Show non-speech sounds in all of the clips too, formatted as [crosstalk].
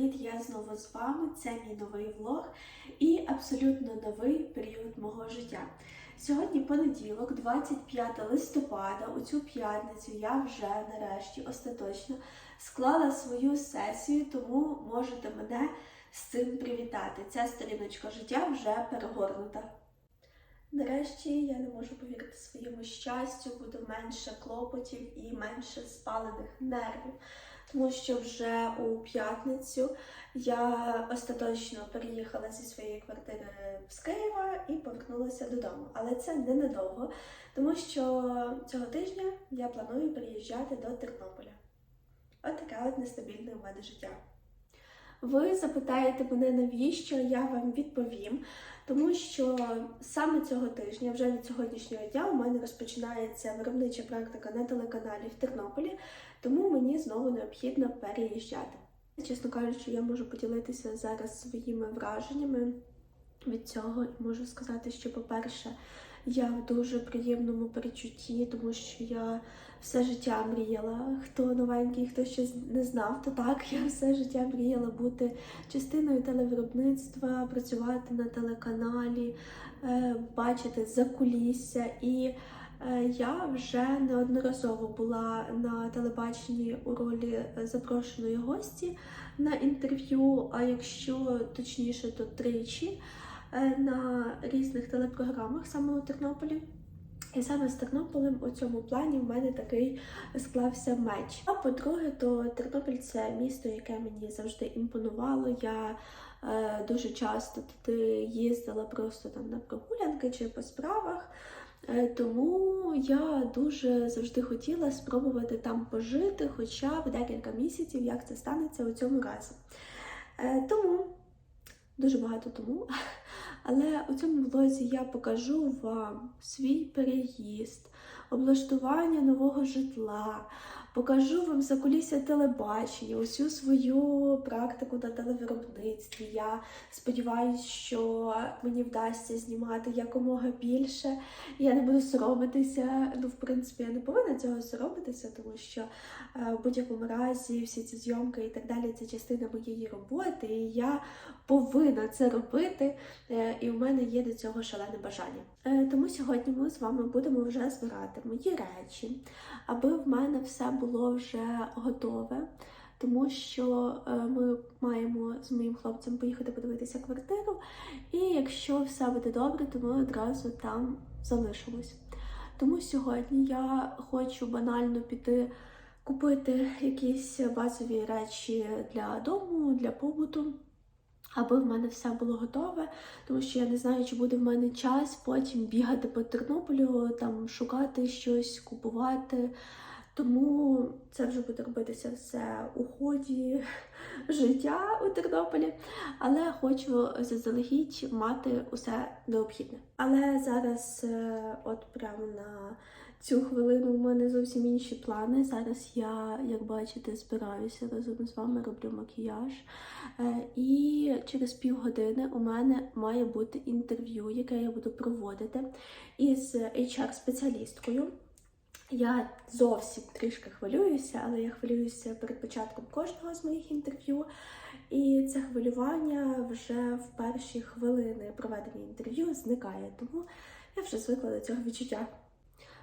привіт! Я знову з вами. Це мій новий влог і абсолютно новий період мого життя. Сьогодні понеділок, 25 листопада. У цю п'ятницю я вже нарешті остаточно склала свою сесію, тому можете мене з цим привітати. Ця сторіночка життя вже перегорнута. Нарешті я не можу повірити своєму щастю, буде менше клопотів і менше спалених нервів тому що вже у п'ятницю я остаточно переїхала зі своєї квартири з Києва і повернулася додому. Але це ненадовго, тому що цього тижня я планую переїжджати до Тернополя. От таке от нестабільне у мене життя. Ви запитаєте мене, навіщо я вам відповім, тому що саме цього тижня, вже від сьогоднішнього дня, у мене розпочинається виробнича практика на телеканалі в Тернополі, тому мені знову необхідно переїжджати. Чесно кажучи, я можу поділитися зараз своїми враженнями від цього і можу сказати, що, по-перше, я в дуже приємному перечутті, тому що я все життя мріяла. Хто новенький, хто ще не знав, то так я все життя мріяла бути частиною телевиробництва, працювати на телеканалі, е, бачити закулісся. І я вже неодноразово була на телебаченні у ролі запрошеної гості на інтерв'ю. А якщо точніше, то тричі е, на різних телепрограмах саме у Тернополі. І саме з Тернополем у цьому плані в мене такий склався меч. А по-друге, то Тернопіль це місто, яке мені завжди імпонувало. Я е, дуже часто туди їздила просто там на прогулянки чи по справах. Е, тому я дуже завжди хотіла спробувати там пожити хоча б декілька місяців, як це станеться у цьому разі. Е, тому дуже багато тому. Але у цьому влозі я покажу вам свій переїзд, облаштування нового житла, покажу вам закулісся телебачення, усю свою практику на телевиробництві. Я сподіваюся, що мені вдасться знімати якомога більше. Я не буду соромитися. Ну, в принципі, я не повинна цього соромитися, тому що е, в будь-якому разі всі ці зйомки і так далі це частина моєї роботи. І я повинна це робити, і в мене є до цього шалене бажання. Е, Тому сьогодні ми з вами будемо вже збирати мої речі, аби в мене все було вже готове. Тому що е, ми маємо з моїм хлопцем поїхати подивитися квартиру, і якщо все буде добре, то ми одразу там залишимось. Тому сьогодні я хочу банально піти купити якісь базові речі для дому, для побуту аби в мене все було готове, тому що я не знаю, чи буде в мене час потім бігати по Тернополю, там шукати щось, купувати. Тому це вже буде робитися все у ході [laughs] життя у Тернополі. Але хочу заздалегідь мати усе необхідне. Але зараз, е, от прямо на цю хвилину, у мене зовсім інші плани. Зараз я, як бачите, збираюся разом з вами, роблю макіяж. Е, І через півгодини у мене має бути інтерв'ю, яке я буду проводити із HR-спеціалісткою. Я зовсім трішки хвилююся, але я хвилююся перед початком кожного з моїх інтерв'ю. І це хвилювання вже в перші хвилини проведення інтерв'ю зникає, тому я вже звикла до цього відчуття.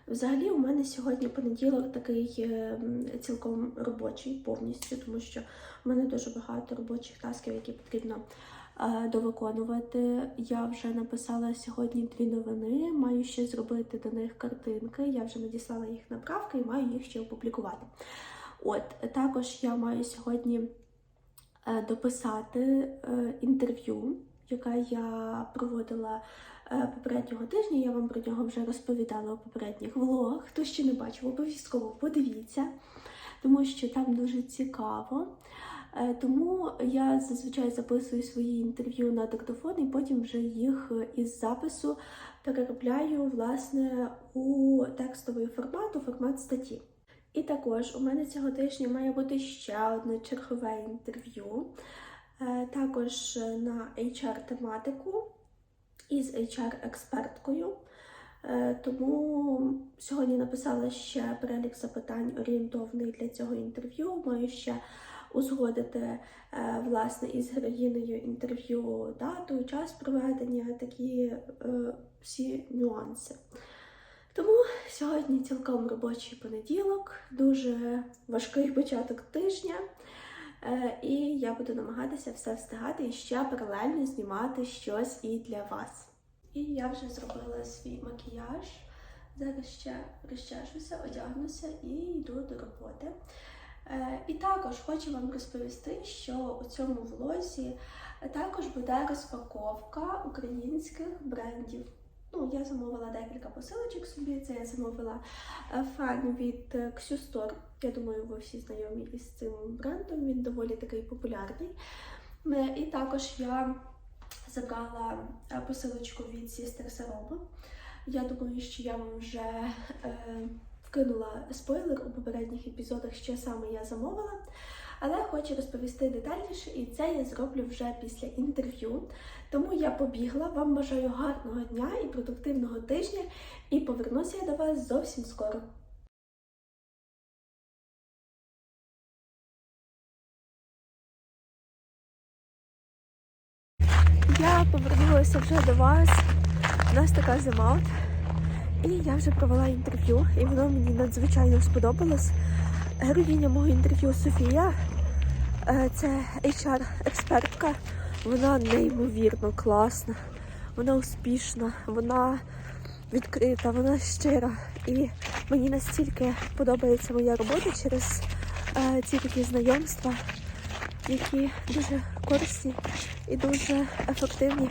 Взагалі, у мене сьогодні понеділок такий е, цілком робочий повністю, тому що в мене дуже багато робочих тасків, які потрібно е, довиконувати. Я вже написала сьогодні дві новини, маю ще зробити до них картинки. Я вже надіслала їх на правки і маю їх ще опублікувати. От також я маю сьогодні е, дописати інтерв'ю, яке я проводила. Е, попереднього тижня. Я вам про нього вже розповідала у попередніх влогах. Хто ще не бачив, обов'язково подивіться, тому що там дуже цікаво. Е, тому я зазвичай записую свої інтерв'ю на диктофон і потім вже їх із запису переробляю власне у текстовий формат, у формат статті. І також у мене цього тижня має бути ще одне чергове інтерв'ю. Е, Також на HR-тематику із HR-експерткою. Е, Тому сьогодні написала ще перелік запитань орієнтовний для цього інтерв'ю. Маю ще узгодити е, власне із героїнею інтерв'ю дату, час проведення, такі е, всі нюанси. Тому сьогодні цілком робочий понеділок, дуже важкий початок тижня. Е, І я буду намагатися все встигати і ще паралельно знімати щось і для вас. І я вже зробила свій макіяж. Зараз ще розчешуся, одягнуся і йду до роботи. Е, І також хочу вам розповісти, що у цьому влозі також буде розпаковка українських брендів. Ну, я замовила декілька посилочок собі. Це я замовила е, фен від е, Xustore. Я думаю, ви всі знайомі із цим брендом. Він доволі такий популярний. Е, І також я забрала посилочку від Sister Saroma. Я думаю, що я вам вже е, вкинула спойлер у попередніх епізодах, що саме я замовила. Але хочу розповісти детальніше, і це я зроблю вже після інтерв'ю. Тому я побігла. Вам бажаю гарного дня і продуктивного тижня, і повернуся я до вас зовсім скоро. Я повернулася вже до вас. У нас така зима. І я вже провела інтерв'ю, і воно мені надзвичайно сподобалось. Героїня мого інтерв'ю Софія, е, це HR-експертка. Вона неймовірно класна, вона успішна, вона відкрита, вона щира. І мені настільки подобається моя робота через е, ці такі знайомства, які дуже корисні і дуже ефективні,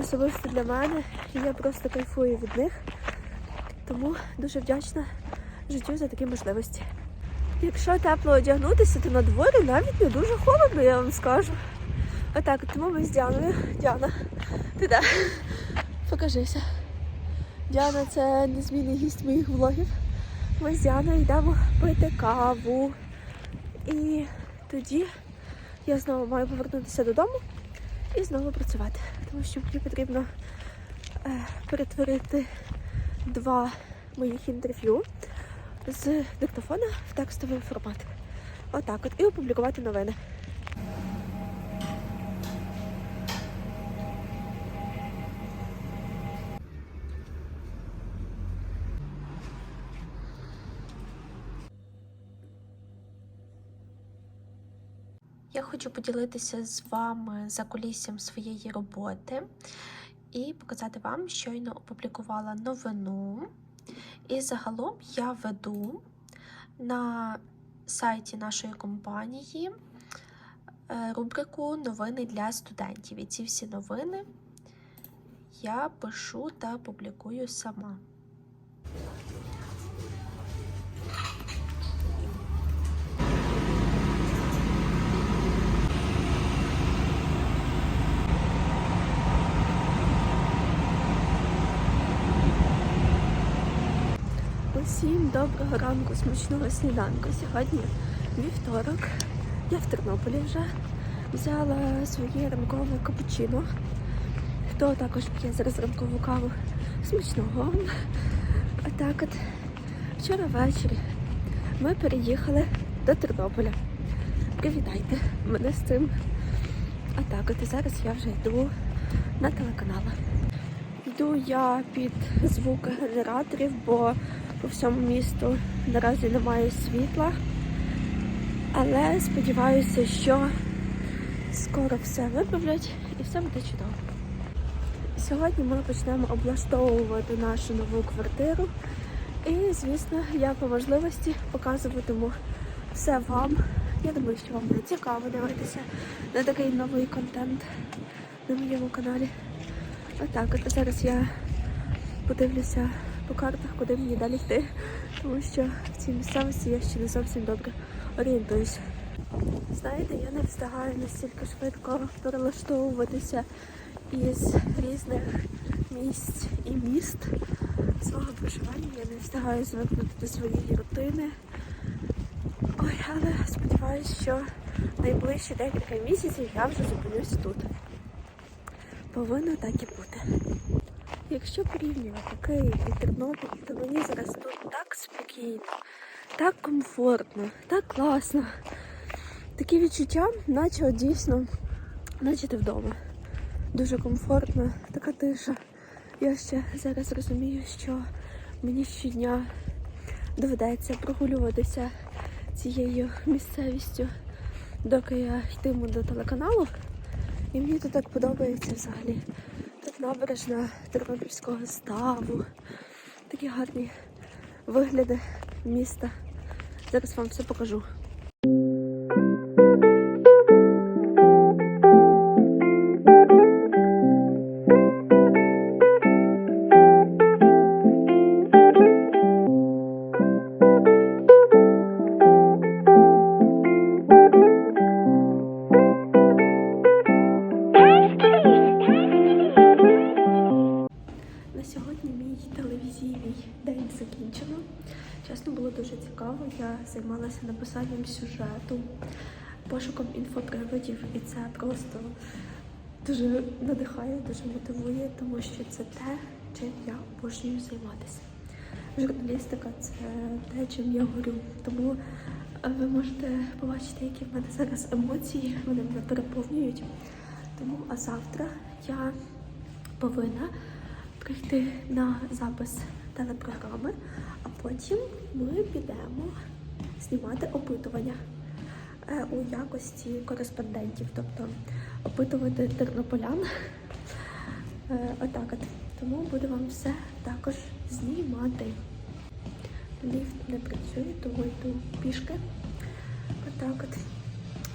особисто для мене. І я просто кайфую від них. Тому дуже вдячна життю за такі можливості. Якщо тепло одягнутися, то на дворі навіть не дуже холодно, я вам скажу. Отак, тому ми з Діаною. Діана, ти де? Покажися. Діана це незмінний гість моїх влогів. Ми з Діаною йдемо пити каву. І тоді я знову маю повернутися додому і знову працювати. Тому що мені потрібно е, перетворити два моїх інтерв'ю з диктофона в текстовий формат. Отак от. І опублікувати новини. Я хочу поділитися з вами закуліссям своєї роботи і показати вам, щойно опублікувала новину. І загалом я веду на сайті нашої компанії е, рубрику Новини для студентів. І ці всі новини я пишу та публікую сама. Усім доброго ранку, смачного сніданку. Сьогодні вівторок. Я в Тернополі вже взяла своє ранкове капучино. Хто також п'є зараз ранкову каву смачного. А так от вчора ввечері ми переїхали до Тернополя. Привітайте мене з цим. А так от зараз я вже йду на телеканал. Йду я під звук генераторів, бо по всьому місту наразі немає світла. Але сподіваюся, що скоро все виправлять і все буде чудово. Сьогодні ми почнемо облаштовувати нашу нову квартиру. І, звісно, я по можливості показуватиму все вам. Я думаю, що вам буде цікаво дивитися на такий новий контент на моєму каналі. Отак, от зараз я подивлюся по картах, куди мені далі йти, тому що в цій місцевості я ще не зовсім добре орієнтуюся. Знаєте, я не встигаю настільки швидко перелаштовуватися із різних місць і міст свого проживання. Я не встигаю звикнути до своєї рутини. Ой, але сподіваюся, що найближчі декілька місяців я вже зупинюсь тут. Повинно так і бути. Якщо порівнювати Київ і Тернопіль, то мені зараз тут так спокійно, так комфортно, так класно. Такі відчуття, наче дійсно, наче ти вдома. Дуже комфортно, така тиша. Я ще зараз розумію, що мені щодня доведеться прогулюватися цією місцевістю, доки я йтиму до телеканалу. І мені тут так подобається взагалі. Набережна Тернопільського ставу. Такі гарні вигляди міста. Зараз вам все покажу. Було дуже цікаво. Я займалася написанням сюжету, пошуком інфоприводів, і це просто дуже надихає, дуже мотивує, тому що це те, чим я обожнюю займатися. Журналістика це те, чим я горю. Тому е, ви можете побачити, які в мене зараз емоції, вони мене переповнюють. Тому а завтра я повинна прийти на запис телепрограми, а потім ми підемо знімати опитування е, у якості кореспондентів, тобто опитувати тернополян. Е, Отак от. Тому буду вам все також знімати. Ліфт не працює, тому йду пішки. Отак от.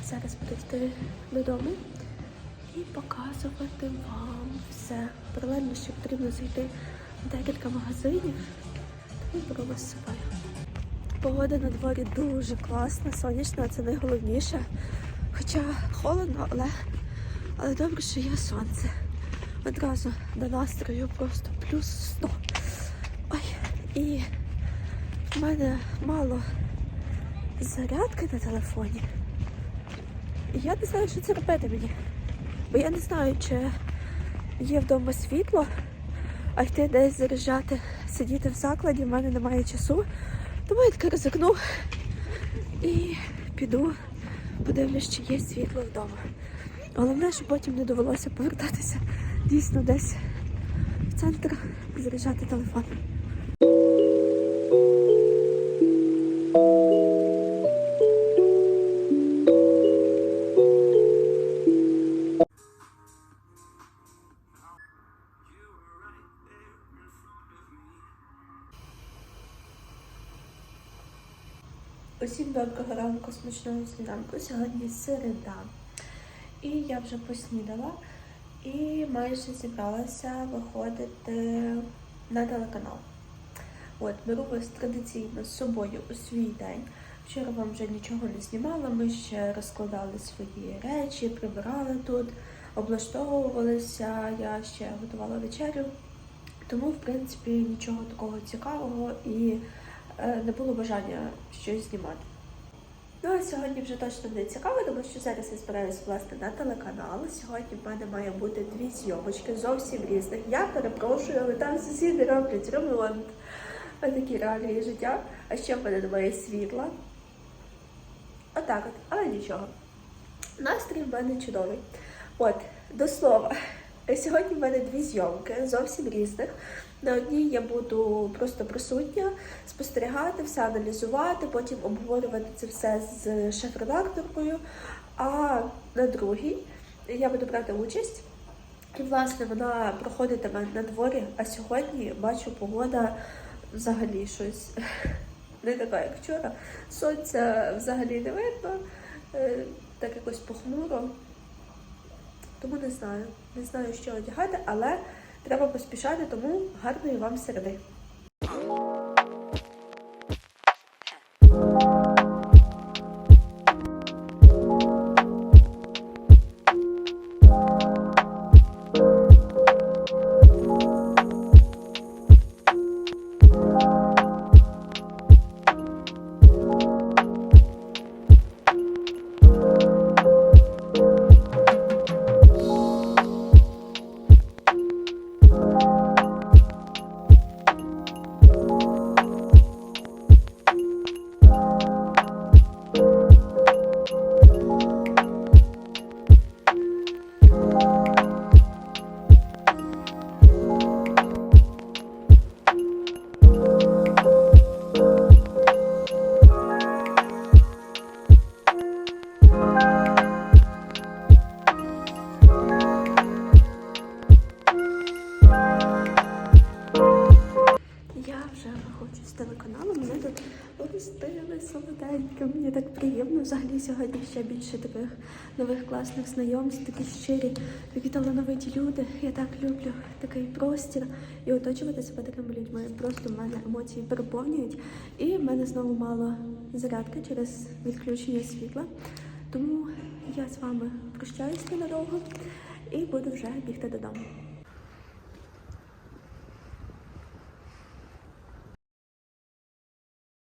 Зараз буду йти додому і показувати вам все. Паралельно ще потрібно зайти в декілька магазинів, тому беру вас з собою. Погода на дворі дуже класна, сонячна, це найголовніше. Хоча холодно, але, але добре, що є сонце. Одразу до настрою просто плюс 100. Ой, і в мене мало зарядки на телефоні. І я не знаю, що це робити мені. Бо я не знаю, чи є вдома світло, а йти десь заряджати, сидіти в закладі, в мене немає часу. Тому я таки ризикну і піду, подивлюсь, чи є світло вдома. Головне, щоб потім не довелося повертатися дійсно десь в центр заряджати телефон. Усім доброго ранку, смачного сніданку. Сьогодні середа. І я вже поснідала і майже зібралася виходити на телеканал. От, беру вас традиційно з собою у свій день. Вчора вам вже нічого не знімала, ми ще розкладали свої речі, прибирали тут, облаштовувалися, я ще готувала вечерю. Тому, в принципі, нічого такого цікавого і не було бажання щось знімати. Ну а сьогодні вже точно не цікаво, тому що зараз я збираюся власне на телеканал. Сьогодні в мене має бути дві зйомочки зовсім різних. Я перепрошую, але там сусіди роблять ремонт. Такі реалії життя. А ще в мене немає світла. Отак от, але нічого. Настрій в мене чудовий. От, до слова, сьогодні в мене дві зйомки, зовсім різних. На одній я буду просто присутня, спостерігати, все аналізувати, потім обговорювати це все з шеф-редакторкою. А на другій я буду брати участь. І, власне, вона проходитиме на дворі, а сьогодні бачу погода взагалі щось [laughs] не така, як вчора. Сонця взагалі не видно, е, так якось похмуро. Тому не знаю. Не знаю, що одягати, але треба поспішати, тому гарної вам середи. Так приємно. Взагалі сьогодні ще більше таких нових класних знайомств, такі щирі, такі талановиті люди. Я так люблю такий простір і оточувати себе такими людьми. Просто в мене емоції переповнюють. І в мене знову мало зарядки через відключення світла. Тому я з вами прощаюсь ненадовго і буду вже бігти додому.